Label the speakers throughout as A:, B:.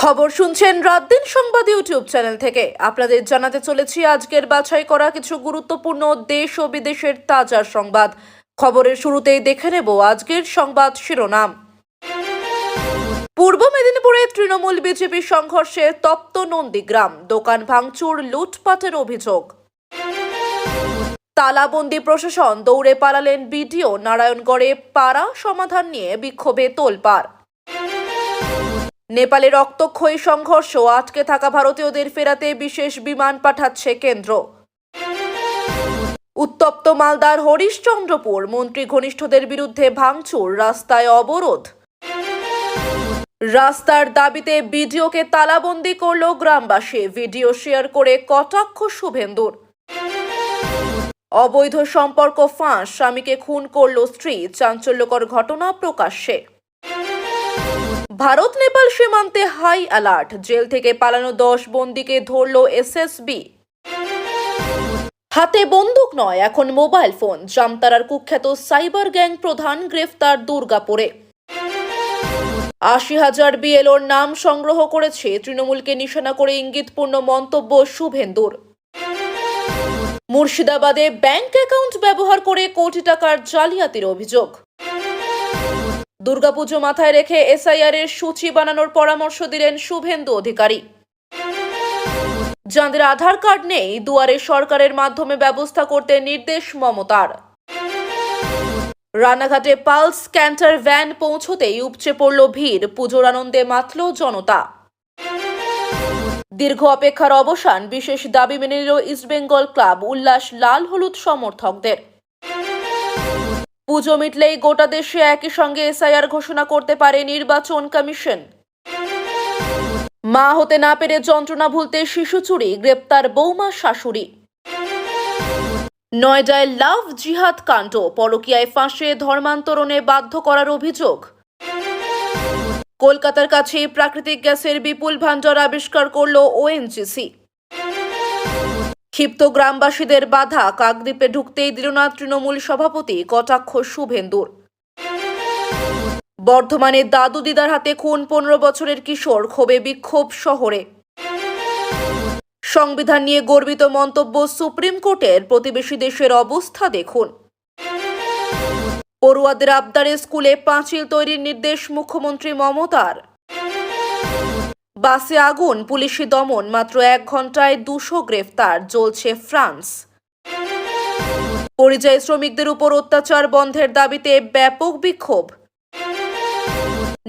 A: খবর শুনছেন রাত দিন সংবাদ ইউটিউব চ্যানেল থেকে। আপনাদের জানাতে চলেছি, আজকের বাছাই করা কিছু গুরুত্বপূর্ণ দেশ ও বিদেশের তাজা সংবাদ। খবরের শুরুতেই দেখে নেব আজকের সংবাদ শিরোনাম। পূর্ব মেদিনীপুরে তৃণমূল বিজেপি সংঘর্ষে তপ্ত নন্দীগ্রাম, দোকান ভাঙচুর, লুটপাটের অভিযোগ। তালাবন্দি প্রশাসন দৌড়ে পালালেন বিডিও, নারায়ণগড়ে পাড়া সমাধান নিয়ে বিক্ষোভে তোলপাড়। নেপালে রক্তক্ষয়ী সংঘর্ষ, আটকে থাকা ভারতীয়দের ফেরাতে বিশেষ বিমান পাঠাচ্ছে কেন্দ্র। উত্তপ্ত মালদার হরিশচন্দ্রপুর, মন্ত্রী ঘনিষ্ঠদের বিরুদ্ধে ভাঙচুর, রাস্তায় অবরোধ। রাস্তার দাবিতে ভিডিওকে তালাবন্দি করল গ্রামবাসী, ভিডিও শেয়ার করে কটাক্ষ শুভেন্দুর। অবৈধ সম্পর্ক ফাঁস, স্বামীকে খুন করল স্ত্রী, চাঞ্চল্যকর ঘটনা প্রকাশ্যে। ভারত নেপাল সীমান্তে হাই অ্যালার্ট। জেল থেকে পালানো দশ বন্দিকে ধরল এসএসবি। হাতে বন্দুক নয়, এখন মোবাইল ফোন। জামতারার কুখ্যাত সাইবার গ্যাং প্রধান গ্রেফতার দুর্গাপুরে। আশি হাজার বিএলওর নাম সংগ্রহ করেছে, তৃণমূলকে নিশানা করে ইঙ্গিতপূর্ণ মন্তব্য শুভেন্দুর। মুর্শিদাবাদে ব্যাংক অ্যাকাউন্ট ব্যবহার করে কোটি টাকার জালিয়াতির অভিযোগ। দুর্গাপুজো মাথায় রেখে এসআইআর এর সূচি বানানোর পরামর্শ দিলেন শুভেন্দু অধিকারী। যাঁদের আধার কার্ড নেই, দুয়ারে সরকারের মাধ্যমে ব্যবস্থা করতে নির্দেশ মমতার। রানাঘাটে পালস ক্যান্টার ভ্যান পৌঁছতেই উপচে পড়ল ভিড়, পুজোর আনন্দে মাতল জনতা। দীর্ঘ অপেক্ষার অবসান, বিশেষ দাবি মেনে নিল ইস্টবেঙ্গল ক্লাব, উল্লাস লাল হলুদ সমর্থকদের। পুজো মিটলেই গোটা দেশে একই সঙ্গে এসআইআর ঘোষণা করতে পারে নির্বাচন কমিশন। মা হতে না পেরে যন্ত্রণা ভুলতে শিশু চুরি, গ্রেপ্তার বৌমা শাশুড়ি। নয়ডায় লাভ জিহাদ কাণ্ড পরকীয়ায় ফাঁসে ধর্মান্তরণে বাধ্য করার অভিযোগ। কলকাতার কাছে প্রাকৃতিক গ্যাসের বিপুল ভাণ্ডার আবিষ্কার করল ওএনজিসি। ক্ষিপ্ত গ্রামবাসীদের বাধা, কাকদ্বীপে ঢুকতেই দিল না তৃণমূল সভাপতি কটাক্ষ শুভেন্দুর। বর্ধমানে দাদু দিদার হাতে খুন পনেরো বছরের কিশোর, ক্ষোভে বিক্ষোভ শহরে। সংবিধান নিয়ে গর্বিত মন্তব্য সুপ্রিম কোর্টের, প্রতিবেশী দেশের অবস্থা দেখুন। পড়ুয়াদের আবদারে স্কুলে পাঁচিল তৈরির নির্দেশ মুখ্যমন্ত্রী মমতার। বাসে আগুন, পুলিশি দমন, মাত্র এক ঘন্টায় দুশো গ্রেফতার, জ্বলছে ফ্রান্স। পরিযায়ী শ্রমিকদের উপর অত্যাচার বন্ধের দাবিতে ব্যাপক বিক্ষোভ।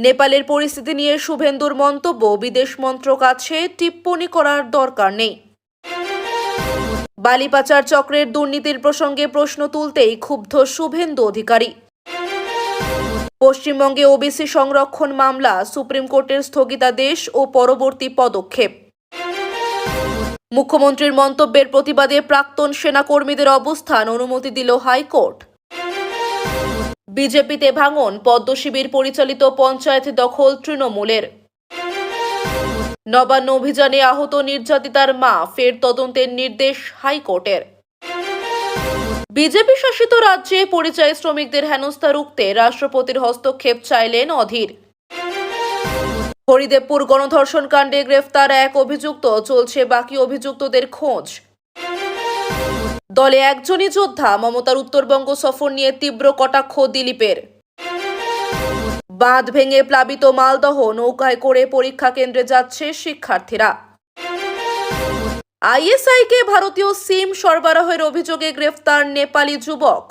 A: নেপালের পরিস্থিতি নিয়ে শুভেন্দুর মন্তব্য, বিদেশ মন্ত্রক আছে টিপ্পণী করার দরকার নেই। বালিপাচার চক্রের দুর্নীতির প্রসঙ্গে প্রশ্ন তুলতেই ক্ষুব্ধ শুভেন্দু অধিকারী। পশ্চিমবঙ্গে ওবিসি সংরক্ষণ মামলা, সুপ্রিম কোর্টের স্থগিতাদেশ ও পরবর্তী পদক্ষেপ। মুখ্যমন্ত্রীর মন্তব্যের প্রতিবাদে প্রাক্তন সেনাকর্মীদের অবস্থান, অনুমতি দিল হাইকোর্ট। বিজেপিতে ভাঙন, পদ্ম শিবির পরিচালিত পঞ্চায়েত দখল তৃণমূলের। নবান্ন অভিযানে আহত নির্যাতিতার মা, ফের তদন্তের নির্দেশ হাইকোর্টের। বিজেপি শাসিত রাজ্যে পরিযায়ী শ্রমিকদের হেনস্থা রুখতে রাষ্ট্রপতির হস্তক্ষেপ চাইলেন অধীর। হরিদেবপুর গণধর্ষণ কাণ্ডে গ্রেফতার এক অভিযুক্ত, চলছে বাকি অভিযুক্তদের খোঁজ। দলে একজনই যোদ্ধা, মমতার উত্তরবঙ্গ সফর নিয়ে তীব্র কটাক্ষ দিলীপের। বাঁধ ভেঙে প্লাবিত মালদহ, নৌকায় করে পরীক্ষা কেন্দ্রে যাচ্ছে শিক্ষার্থীরা। আইএসআইকে ভারতীয় সিম সরবরাহের অভিযোগে গ্রেফতার নেপালি যুবক।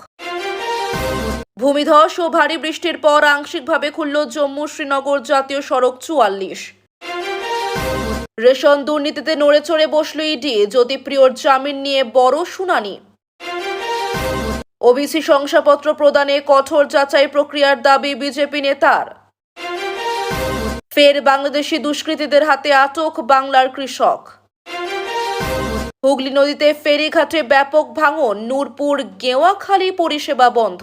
A: ভূমিধস ও ভারী বৃষ্টির পর আংশিকভাবে খুলল জম্মু শ্রীনগর জাতীয় সড়ক চুয়াল্লিশ। রেশন দুর্নীতিতে নড়ে চড়ে বসল ইডি, জ্যোতিপ্রিয়র জামিন নিয়ে বড় শুনানি। ওবিসি শংসাপত্র প্রদানে কঠোর যাচাই প্রক্রিয়ার দাবি বিজেপি নেতার। ফের বাংলাদেশি দুষ্কৃতীদের হাতে আটক বাংলার কৃষক। হুগলি নদীতে ফেরিঘাটে ব্যাপক ভাঙন, নূরপুর গেওয়াখালী পরিষেবা বন্ধ।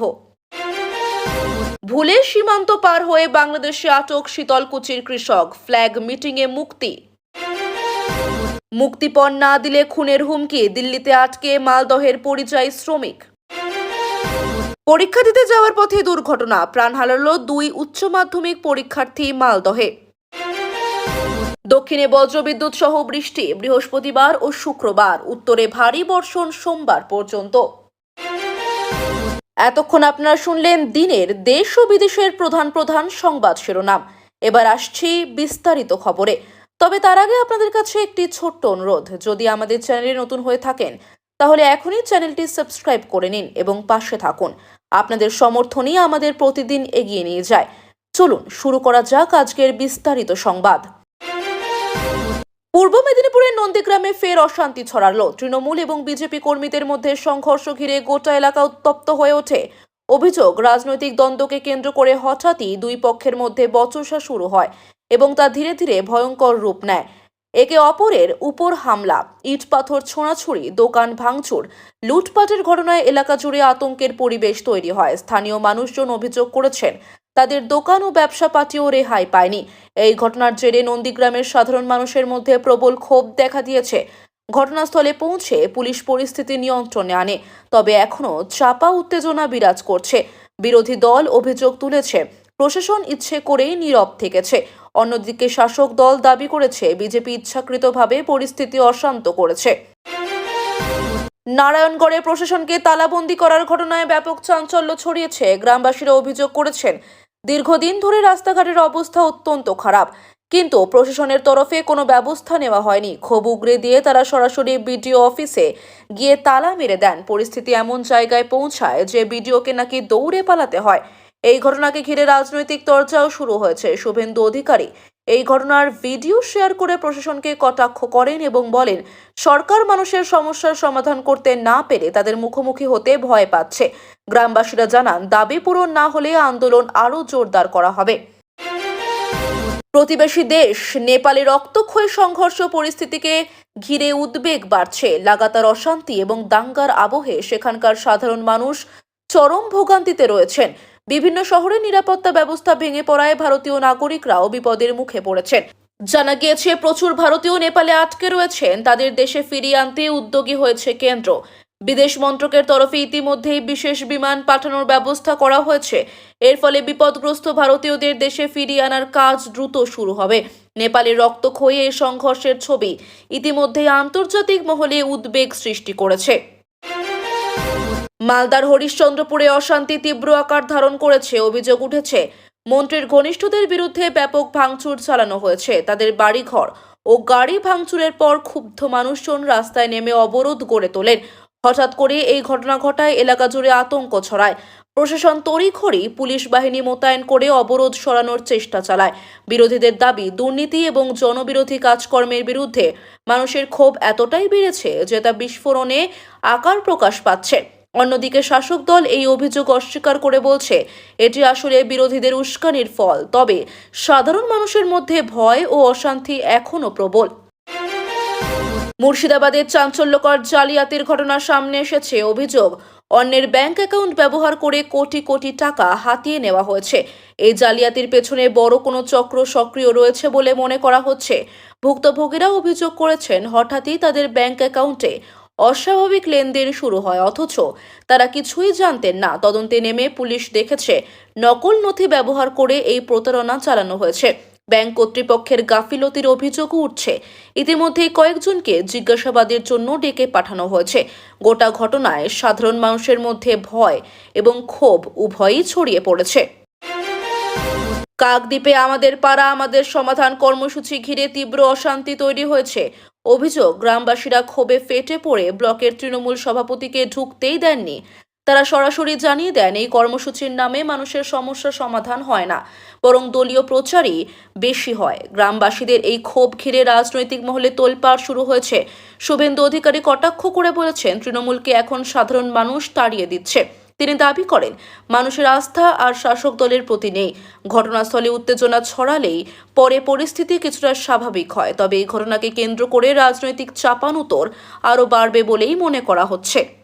A: ভুলে সীমান্ত পার হয়ে বাংলাদেশে আটক শীতলকুচির কৃষক, ফ্ল্যাগ মিটিংয়ে মুক্তি। মুক্তিপণ না দিলে খুনের হুমকি, দিল্লিতে আটকে মালদহের পরিযায়ী শ্রমিক। পরীক্ষা দিতে যাওয়ার পথে দুর্ঘটনা, প্রাণ হারালো দুই উচ্চ মাধ্যমিক পরীক্ষার্থী মালদহে। দক্ষিণে বজ্রবিদ্যুৎ সহ বৃষ্টি বৃহস্পতিবার ও শুক্রবার, উত্তরে ভারী বর্ষণ সোমবার পর্যন্ত। এতক্ষণ আপনারা শুনলেন দিনের দেশ ও বিদেশের প্রধান প্রধান সংবাদ শিরোনাম। এবার আসছি বিস্তারিত খবরে। তবে তার আগে আপনাদের কাছে একটি ছোট্ট অনুরোধ। যদি আমাদের চ্যানেলে নতুন হয়ে থাকেন, তাহলে এখনই চ্যানেলটি সাবস্ক্রাইব করে নিন এবং পাশে থাকুন। আপনাদের সমর্থনই আমাদের প্রতিদিন এগিয়ে নিয়ে যায়। চলুন, শুরু করা যাক আজকের বিস্তারিত সংবাদ। পূর্ব মেদিনীপুরের নন্দীগ্রামে ফের অশান্তি ছড়ালো। তৃণমূল এবং বিজেপি কর্মীদের মধ্যে সংঘর্ষ ঘিরে গোটা এলাকা উত্তপ্ত হয়ে ওঠে। অভিযোগ, রাজনৈতিক দ্বন্দ্বকে কেন্দ্র করে হঠাৎই দুই পক্ষের মধ্যে বচসা শুরু হয় এবং তা ধীরে ধীরে ভয়ঙ্কর রূপ নেয়। একে অপরের উপর হামলা, ইট পাথর ছোঁড়াছুড়ি, দোকান ভাঙচুর, লুটপাটের ঘটনায় এলাকা জুড়ে আতঙ্কের পরিবেশ তৈরি হয়। স্থানীয় মানুষজন অভিযোগ করেছেন তাদের দোকান ও ব্যবসা পাতিও রেহাই পায়নি। এই ঘটনার জেরে নন্দীগ্রামের সাধারণ মানুষের মধ্যে প্রবল ক্ষোভ দেখা দিয়েছে। ঘটনাস্থলে পৌঁছে পুলিশ পরিস্থিতি নিয়ন্ত্রণে আনে, তবে এখনও চাপা উত্তেজনা বিরাজ করছে। বিরোধী দল অভিযোগ তুলেছে, প্রশাসন ইচ্ছে করেই নীরব থেকেছে। অন্যদিকে শাসক দল দাবি করেছে, বিজেপি ইচ্ছাকৃতভাবে পরিস্থিতি অশান্ত করেছে। নারায়ণগড়ে প্রশাসনকে তালাবন্দি করার ঘটনায় ব্যাপক চাঞ্চল্য ছড়িয়েছে। গ্রামবাসীরা অভিযোগ করেছেন দীর্ঘদিন ধরে রাস্তাঘাটের অবস্থা অত্যন্ত খারাপ। কিন্তু প্রশাসনের তরফে কোনো ব্যবস্থা নেওয়া হয়নি। ক্ষোভ উগরে দিয়ে তারা সরাসরি বিডিও অফিসে গিয়ে তালা মেরে দেন। পরিস্থিতি এমন জায়গায় পৌঁছায় যে বিডিওকে নাকি দৌড়ে পালাতে হয়। এই ঘটনাকে ঘিরে রাজনৈতিক চর্চাও শুরু হয়েছে। শুভেন্দু অধিকারী এই ঘটনার ভিডিও শেয়ার করে প্রশাসনকে কটাক্ষ করেন এবং বলেন, সরকার মানুষের সমস্যার সমাধান করতে না পেরে তাদের মুখোমুখি হতে ভয় পাচ্ছে। গ্রামবাসীরা জানান, দাবি পূরণ না হলে আন্দোলন আরও জোরদার করা হবে। প্রতিবেশী দেশ, নেপালে রক্তক্ষয়ী সংঘর্ষ পরিস্থিতিকে ঘিরে উদ্বেগ বাড়ছে। লাগাতার অশান্তি এবং দাঙ্গার আবহে সেখানকার সাধারণ মানুষ চরম ভোগান্তিতে রয়েছেন। বিভিন্ন শহরে নিরাপত্তা ব্যবস্থা ভেঙে পড়ায় ভারতীয় নাগরিকরাও বিপদের মুখে পড়েছেন। জানা গিয়েছে, প্রচুর ভারতীয় নেপালে আটকে রয়েছেন। তাদের দেশে ফিরিয়ে আনতে উদ্যোগী হয়েছে কেন্দ্র। বিদেশ মন্ত্রকের তরফে ইতিমধ্যেই বিশেষ বিমান পাঠানোর ব্যবস্থা করা হয়েছে। এর ফলে বিপদগ্রস্ত ভারতীয়দের দেশে ফিরিয়ে আনার কাজ দ্রুত শুরু হবে। নেপালের রক্তক্ষয়ী এই সংঘর্ষের ছবি ইতিমধ্যেই আন্তর্জাতিক মহলে উদ্বেগ সৃষ্টি করেছে। মালদার হরিশ্চন্দ্রপুরে অশান্তি তীব্র আকার ধারণ করেছে, অভিযোগ উঠেছে। মন্ত্রীর ঘনিষ্ঠদের বিরুদ্ধে ব্যাপক ভাঙচুর চালানো হয়েছে। তাদের বাড়িঘর ও গাড়ি ভাঙচুরের পর ক্ষুব্ধ মানুষজন রাস্তায় নেমে অবরোধ গড়ে তোলেন। হঠাৎ করে এই ঘটনা ঘটায়, এলাকা জুড়ে আতঙ্ক ছড়ায়। প্রশাসন তড়িঘড়ি পুলিশ বাহিনী মোতায়েন করে অবরোধ সরানোর চেষ্টা চালায়। বিরোধীদের দাবি, দুর্নীতি এবং জনবিরোধী কাজকর্মের বিরুদ্ধে মানুষের ক্ষোভ এতটাই বেড়েছে যে তা বিস্ফোরণে আকার প্রকাশ পাচ্ছে। অন্যদিকে শাসক দল এই অভিযোগ অস্বীকার করে বলছে, এটি আসলে বিরোধীদের উস্কানির ফল। তবে সাধারণ মানুষের মধ্যে ভয় ও অশান্তি এখনও প্রবল। মুর্শিদাবাদের চাঞ্চল্যকর জালিয়াতির ঘটনা সামনে এসেছে অভিযোগ। অন্যের ব্যাংক অ্যাকাউন্ট ব্যবহার করে কোটি কোটি টাকা হাতিয়ে নেওয়া হয়েছে। এই জালিয়াতির পেছনে বড় কোনো চক্র সক্রিয় রয়েছে বলে মনে করা হচ্ছে। ভুক্তভোগীরা অভিযোগ করেছেন, হঠাৎই তাদের ব্যাংক অ্যাকাউন্টে অস্বাভাবিক লেনদেন শুরু হয়, অথচ তারা কিছুই জানতেন না। তদন্তে নেমে পুলিশ দেখেছে, নকল নথি ব্যবহার করে এই প্রতারণা চালানো হয়েছে। ব্যাংক কর্তৃপক্ষের গাফিলতির অভিযোগও উঠছে। ইতিমধ্যেই কয়েকজনকে জিজ্ঞাসাবাদের জন্য ডেকে পাঠানো হয়েছে। গোটা ঘটনায় সাধারণ মানুষের মধ্যে ভয় এবং ক্ষোভ উভয়ই ছড়িয়ে পড়েছে। কাকদ্বীপে আমাদের পাড়া, আমাদের সমাধান কর্মসূচি ঘিরে তীব্র অশান্তি তৈরি হয়েছে। অভিযোগ, গ্রামবাসীরা ক্ষোভে ফেটে পড়ে ব্লকের তৃণমূল সভাপতিকে ঢুকতেই দেননি। তারা সরাসরি জানিয়ে দেন, এই কর্মসূচির নামে মানুষের সমস্যা সমাধান হয় না। বরং দলীয় প্রচারই বেশি হয়। গ্রামবাসীদের এই ক্ষোভ ঘিরে রাজনৈতিক মহলে তোলপাড় শুরু হয়েছে। শুভেন্দু অধিকারী কটাক্ষ করে বলেছেন, তৃণমূলকে এখন সাধারণ মানুষ তাড়িয়ে দিচ্ছে। তিনি দাবি করেন, মানুষের আস্থা আর শাসক দলের প্রতি নেই। ঘটনাস্থলে উত্তেজনা ছড়ালেই পরে পরিস্থিতি কিছুটা স্বাভাবিক হয়। তবে এই ঘটনাকে কেন্দ্র করে রাজনৈতিক চাপানুতর আরও বাড়বে বলেই মনে করা হচ্ছে।